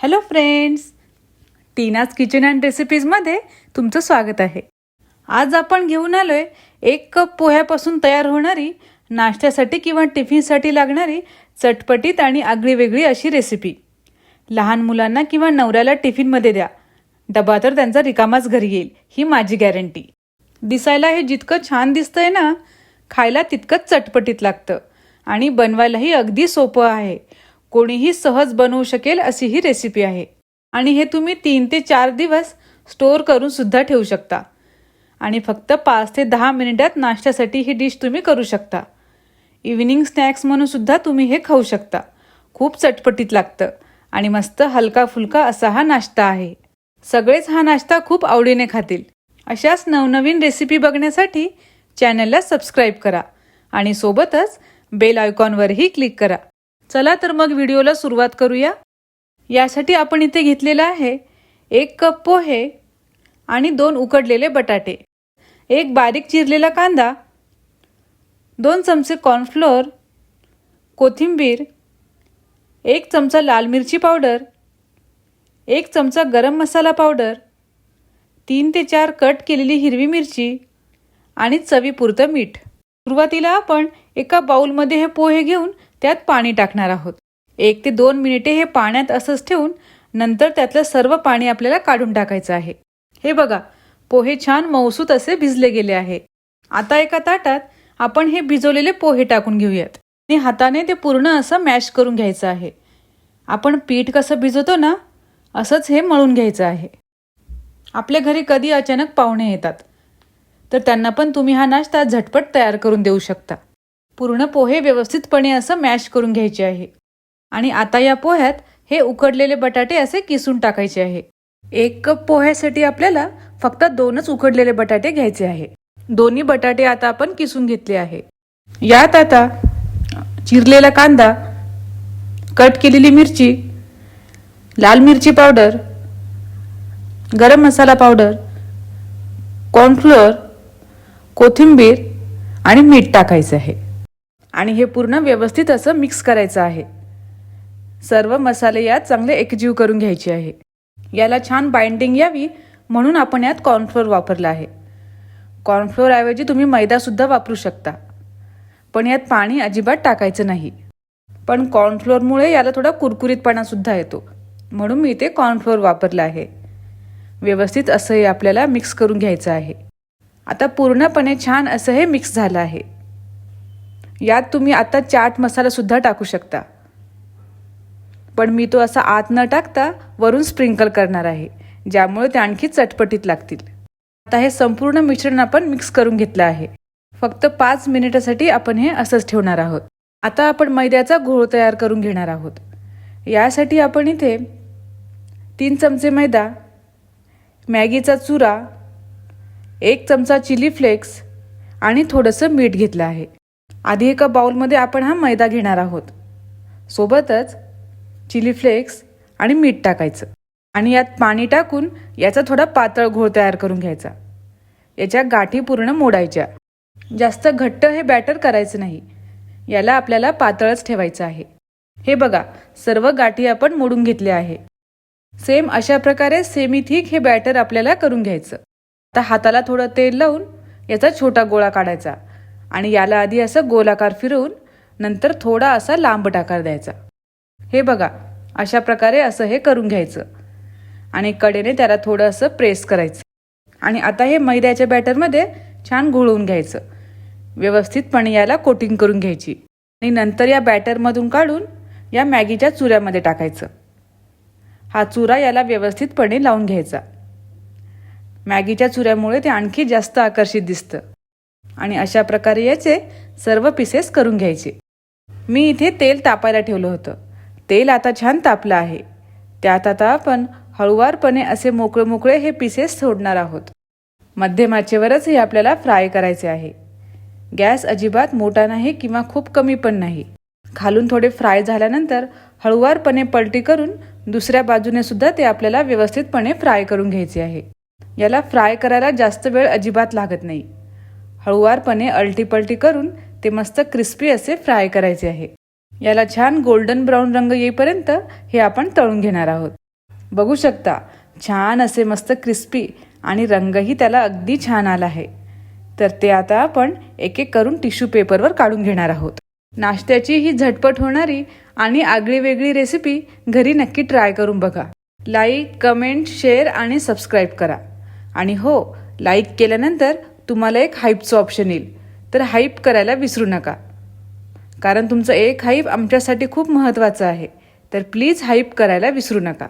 Hello friends Tina's kitchen and रेसिपीजमध्ये तुमचं स्वागत आहे. आज आपण घेऊन आलो आहे एक कप पोह्यापासून तयार होणारी नाश्त्यासाठी किंवा टिफिनसाठी लागणारी चटपटीत आणि आगळी वेगळी अशी रेसिपी लहान मुलांना किंवा नवऱ्याला टिफिनमध्ये द्या. डबा तर त्यांचा रिकामाच घरी येईल ही माझी गॅरंटी दिसायला हे जितकं छान दिसतंय ना खायला तितकंच चटपटीत लागतं. आणि बनवायलाही अगदी सोपं आहे. कोणीही सहज बनवू शकेल अशी ही रेसिपी आहे. आणि हे तुम्ही तीन ते चार दिवस स्टोअर करून सुद्धा ठेवू शकता. आणि फक्त पाच ते दहा मिनिटात नाश्त्यासाठी ही डिश तुम्ही करू शकता. इव्हिनिंग स्नॅक्स म्हणून सुद्धा तुम्ही हे खाऊ शकता. खूप चटपटीत लागतं. आणि मस्त हलका फुलका असा हा नाश्ता आहे. सगळेच हा नाश्ता खूप आवडीने खातील. अशाच नवनवीन रेसिपी बघण्यासाठी चॅनलला सबस्क्राईब करा. आणि सोबतच बेल आयकॉनवरही क्लिक करा. चला तर मग व्हिडिओला सुरुवात करूया. यासाठी आपण इथे घेतलेलं आहे एक कप पोहे आणि दोन उकडलेले बटाटे. एक बारीक चिरलेला कांदा दोन चमचे कॉर्नफ्लोअर कोथिंबीर एक चमचा लाल मिरची पावडर एक चमचा गरम मसाला पावडर तीन ते चार कट केलेली हिरवी मिरची आणि चवीपुरतं मीठ. सुरुवातीला आपण एका बाऊलमध्ये हे पोहे घेऊन त्यात पाणी टाकणार आहोत. एक ते दोन मिनिटे हे पाण्यात असंच ठेवून नंतर त्यातलं सर्व पाणी आपल्याला काढून टाकायचं आहे. हे बघा पोहे छान मौसूत असे भिजले गेले आहे. आता एका ताटात आपण हे भिजवलेले पोहे टाकून घेऊयात. आणि हाताने ते पूर्ण असं मॅश करून घ्यायचं आहे. आपण पीठ कसं भिजवतो ना असंच हे मळून घ्यायचं आहे. आपल्या घरी कधी अचानक पाहुणे येतात. तर त्यांना पण तुम्ही हा नाश्ता झटपट तयार करून देऊ शकता. पूर्ण पोहे व्यवस्थितपणे असं मॅश करून घ्यायचे आहे. आणि आता या पोह्यात हे उकडलेले बटाटे असे किसून टाकायचे आहे. एक कप पोह्यासाठी आपल्याला फक्त दोनच उकडलेले बटाटे घ्यायचे आहे. दोन्ही बटाटे आता आपण किसून घेतले आहे. यात आता चिरलेला कांदा कट केलेली मिरची लाल मिरची पावडर गरम मसाला पावडर कॉर्नफ्लोअर कोथिंबीर आणि मीठ टाकायचं आहे. आणि हे पूर्ण व्यवस्थित असं मिक्स करायचं आहे. सर्व मसाले यात चांगले एकजीव करून घ्यायचे आहे. याला छान बाइंडिंग यावी म्हणून आपण यात कॉर्नफ्लोअर वापरला आहे. कॉर्नफ्लोअरऐवजी तुम्ही मैदासुद्धा वापरू शकता. पण यात पाणी अजिबात टाकायचं नाही. पण कॉर्नफ्लोअरमुळे याला थोडा कुरकुरीतपणासुद्धा येतो. म्हणून मी इथे कॉर्नफ्लोअर वापरलं आहे. व्यवस्थित असं हे आपल्याला मिक्स करून घ्यायचं आहे. आता पूर्णपणे छान असं हे मिक्स झालं आहे. यात तुम्ही आता चाट मसालासुद्धा टाकू शकता. पण मी तो असा आत न टाकता वरून स्प्रिंकल करणार आहे ज्यामुळे ते आणखी चटपटीत लागतील. आता हे संपूर्ण मिश्रण आपण मिक्स करून घेतलं आहे. फक्त पाच मिनिटासाठी आपण हे असंच ठेवणार आहोत. आता आपण मैद्याचा घोळ तयार करून घेणार आहोत. यासाठी आपण इथे तीन चमचे मैदा मॅगीचा चुरा एक चमचा चिली फ्लेक्स आणि थोडंसं मीठ घेतलं आहे. आधी एका बाउलमध्ये आपण हा मैदा घेणार आहोत. सोबतच चिली फ्लेक्स आणि मीठ टाकायचं. आणि यात पाणी टाकून याचा थोडा पातळ घोळ तयार करून घ्यायचा. याच्या गाठी पूर्ण मोडायच्या. जास्त घट्ट हे बॅटर करायचं नाही. याला आपल्याला पातळच ठेवायचं आहे. हे बघा सर्व गाठी आपण मोडून घेतल्या आहे. सेम अशा प्रकारे सेमी थिक हे बॅटर आपल्याला करून घ्यायचं. आता हाताला थोडं तेल लावून याचा छोटा गोळा काढायचा. आणि याला आधी असं गोलाकार फिरवून नंतर थोडा असा लांब टाकार द्यायचा. हे बघा अशा प्रकारे असं हे करून घ्यायचं. आणि कडेने त्याला थोडं असं प्रेस करायचं. आणि आता हे मैद्याच्या बॅटरमध्ये छान घोळवून घ्यायचं. व्यवस्थितपणे याला कोटिंग करून घ्यायची. आणि नंतर या बॅटरमधून काढून या मॅगीच्या चुऱ्यामध्ये टाकायचं. हा चुरा याला व्यवस्थितपणे लावून घ्यायचा. मॅगीच्या चुऱ्यामुळे ते आणखी जास्त आकर्षित दिसतं. आणि अशा प्रकारे याचे सर्व पीसेस करून घ्यायचे. मी इथे तेल तापायला ठेवलं होतं. तेल आता छान तापलं आहे. त्यात आता आपण हळुवारपणे असे मोकळे मोकळे हे पीसेस सोडणार आहोत. मध्यमाचेवरच हे आपल्याला फ्राय करायचे आहे. गॅस अजिबात मोठा नाही किंवा खूप कमी पण नाही. खालून थोडे फ्राय झाल्यानंतर हळुवारपणे पलटी करून दुसऱ्या बाजूने सुद्धा ते आपल्याला व्यवस्थितपणे फ्राय करून घ्यायचे आहे. याला फ्राय करायला जास्त वेळ अजिबात लागत नाही. हळुवारपणे अल्टीपल्टी करून ते मस्त क्रिस्पी असे फ्राय करायचे आहे. याला छान गोल्डन ब्राऊन रंग येईपर्यंत हे आपण तळून घेणार आहोत. बघू शकता छान असे मस्त क्रिस्पी आणि रंगही त्याला अगदी छान आला आहे. तर ते आता आपण एक एक करून टिश्यू पेपरवर काढून घेणार आहोत. नाश्त्याची ही झटपट होणारी आणि आगळी वेगळी रेसिपी घरी नक्की ट्राय करून बघा. लाईक कमेंट शेअर आणि सबस्क्राईब करा. आणि हो लाईक केल्यानंतर तुम्हाला एक हाईपचं ऑप्शन येईल. तर हाईप करायला विसरू नका. कारण तुमचं एक हाईप आमच्यासाठी खूप महत्त्वाचं आहे. तर प्लीज हाईप करायला विसरू नका.